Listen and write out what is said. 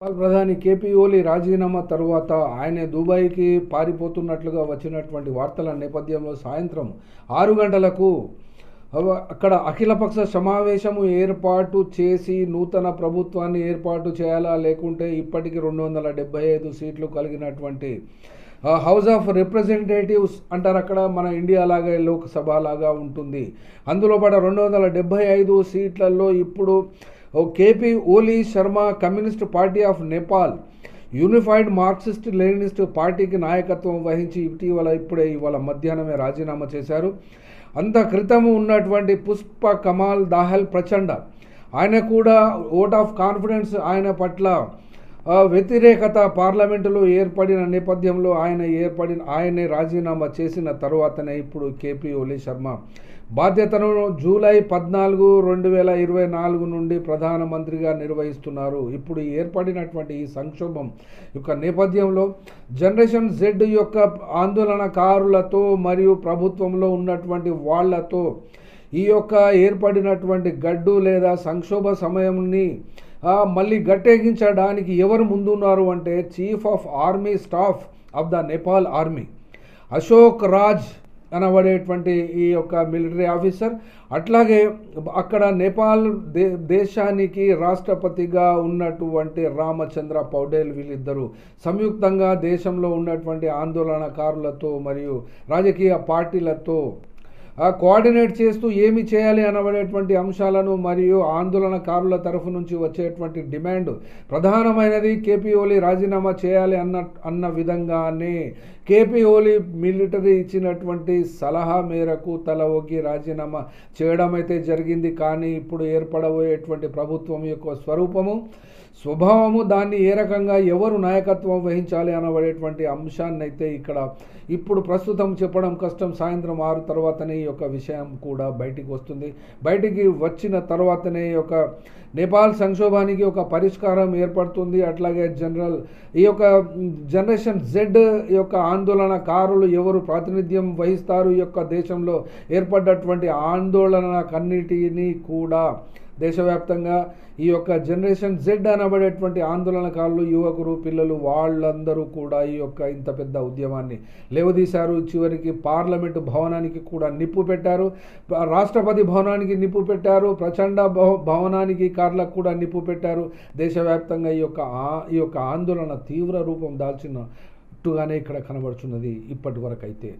నేపాల్ ప్రధాని కేపీ ఓలీ రాజీనామా తరువాత ఆయన దుబాయ్కి పారిపోతున్నట్లుగా వచ్చినటువంటి వార్తల నేపథ్యంలో సాయంత్రం ఆరు గంటలకు అక్కడ అఖిలపక్ష సమావేశము ఏర్పాటు చేసి నూతన ప్రభుత్వాన్ని ఏర్పాటు చేయాలా? లేకుంటే ఇప్పటికి రెండు వందల డెబ్బై ఐదు సీట్లు కలిగినటువంటి హౌస్ ఆఫ్ రిప్రజెంటేటివ్స్ అంటారు అక్కడ మన ఇండియా లాగా లోక్సభ లాగా ఉంటుంది. అందులో పడ రెండు వందల డెబ్బై ఐదు సీట్లలో ఇప్పుడు KP Oli Sharma communist party of Nepal unified Marxist Leninist పార్టీకి నాయకత్వం వహించి ఇటీవల ఇప్పుడే ఇవాళ మధ్యాహ్నమే రాజీనామా చేశారు. అంత క్రితము ఉన్నటువంటి పుష్ప కమాల్ దాహల్ ప్రచండ ఆయన కూడా ఓట్ ఆఫ్ కాన్ఫిడెన్స్ ఆయన పట్ల వ్యతిరేకత పార్లమెంటులో ఏర్పడిన నేపథ్యంలో ఆయన ఏర్పడిన ఆయనే రాజీనామా చేసిన తరువాతనే ఇప్పుడు కేపీ ఓలీ శర్మ. బాధ్యతను జూలై పద్నాలుగు రెండు వేల ఇరవై నాలుగు నుండి ప్రధానమంత్రిగా నిర్వహిస్తున్నారు. ఇప్పుడు ఏర్పడినటువంటి ఈ సంక్షోభం యొక్క నేపథ్యంలో జనరేషన్ జెడ్ యొక్క ఆందోళనకారులతో మరియు ప్రభుత్వంలో ఉన్నటువంటి వాళ్ళతో ఈ యొక్క ఏర్పడినటువంటి గడ్డు లేదా సంక్షోభ సమయంని మళ్ళీ గట్టెగించడానికి ఎవరు ముందున్నారు అంటే chief of army staff of the Nepal army. Ashok Raj అనబడేటువంటి ఈ యొక్క మిలిటరీ ఆఫీసర్. అట్లాగే అక్కడ నేపాల్ దే దేశానికి రాష్ట్రపతిగా ఉన్నటువంటి రామచంద్ర పౌడేల్ వీళ్ళిద్దరూ సంయుక్తంగా దేశంలో ఉన్నటువంటి ఆందోళనకారులతో మరియు రాజకీయ పార్టీలతో కోఆర్డినేట్ చేస్తూ ఏమి చేయాలి అనబడేటువంటి అంశాలను మరియు ఆందోళనకారుల తరఫు నుంచి వచ్చేటువంటి డిమాండ్ ప్రధానమైనది కేపీ ఓలీ రాజీనామా చేయాలి అన్న అన్న విధంగానే కేపీ ఓలీ మిలిటరీ ఇచ్చినటువంటి సలహా మేరకు తల ఒగ్గి రాజీనామా చేయడం అయితే జరిగింది. కానీ ఇప్పుడు ఏర్పడబోయేటువంటి ప్రభుత్వం యొక్క స్వరూపము స్వభావము దాన్ని ఏ రకంగా ఎవరు నాయకత్వం వహించాలి అనబడేటువంటి అంశాన్ని అయితే ఇక్కడ ఇప్పుడు ప్రస్తుతం చెప్పడం కష్టం. సాయంత్రం ఆరు తర్వాతనే యొక్క విషయం కూడా బయటికి వస్తుంది. బయటికి వచ్చిన తర్వాతనే ఈ యొక్క నేపాల్ సంక్షోభానికి ఒక పరిష్కారం ఏర్పడుతుంది. అట్లాగే జనరల్ ఈ యొక్క జనరేషన్ జెడ్ యొక్క ఆందోళనకారులు ఎవరు ప్రాతినిధ్యం వహిస్తారు? ఈ యొక్క దేశంలో ఏర్పడ్డటువంటి ఆందోళనకన్నిటినీ కూడా దేశవ్యాప్తంగా ఈ యొక్క జనరేషన్ జెడ్ అనబడేటువంటి ఆందోళనకారులు యువకులు పిల్లలు వాళ్ళందరూ కూడా ఈ యొక్క ఇంత పెద్ద ఉద్యమాన్ని లేవదీశారు. చివరికి పార్లమెంటు భవనానికి కూడా నిప్పు పెట్టారు. రాష్ట్రపతి భవనానికి నిప్పు పెట్టారు. ప్రచండ భవనానికి కార్లకు కూడా నిప్పు పెట్టారు. దేశవ్యాప్తంగా ఈ యొక్క ఈ యొక్క ఆందోళన తీవ్ర రూపం దాల్చినట్టుగానే ఇక్కడ కనబడుచున్నది ఇప్పటి వరకు అయితే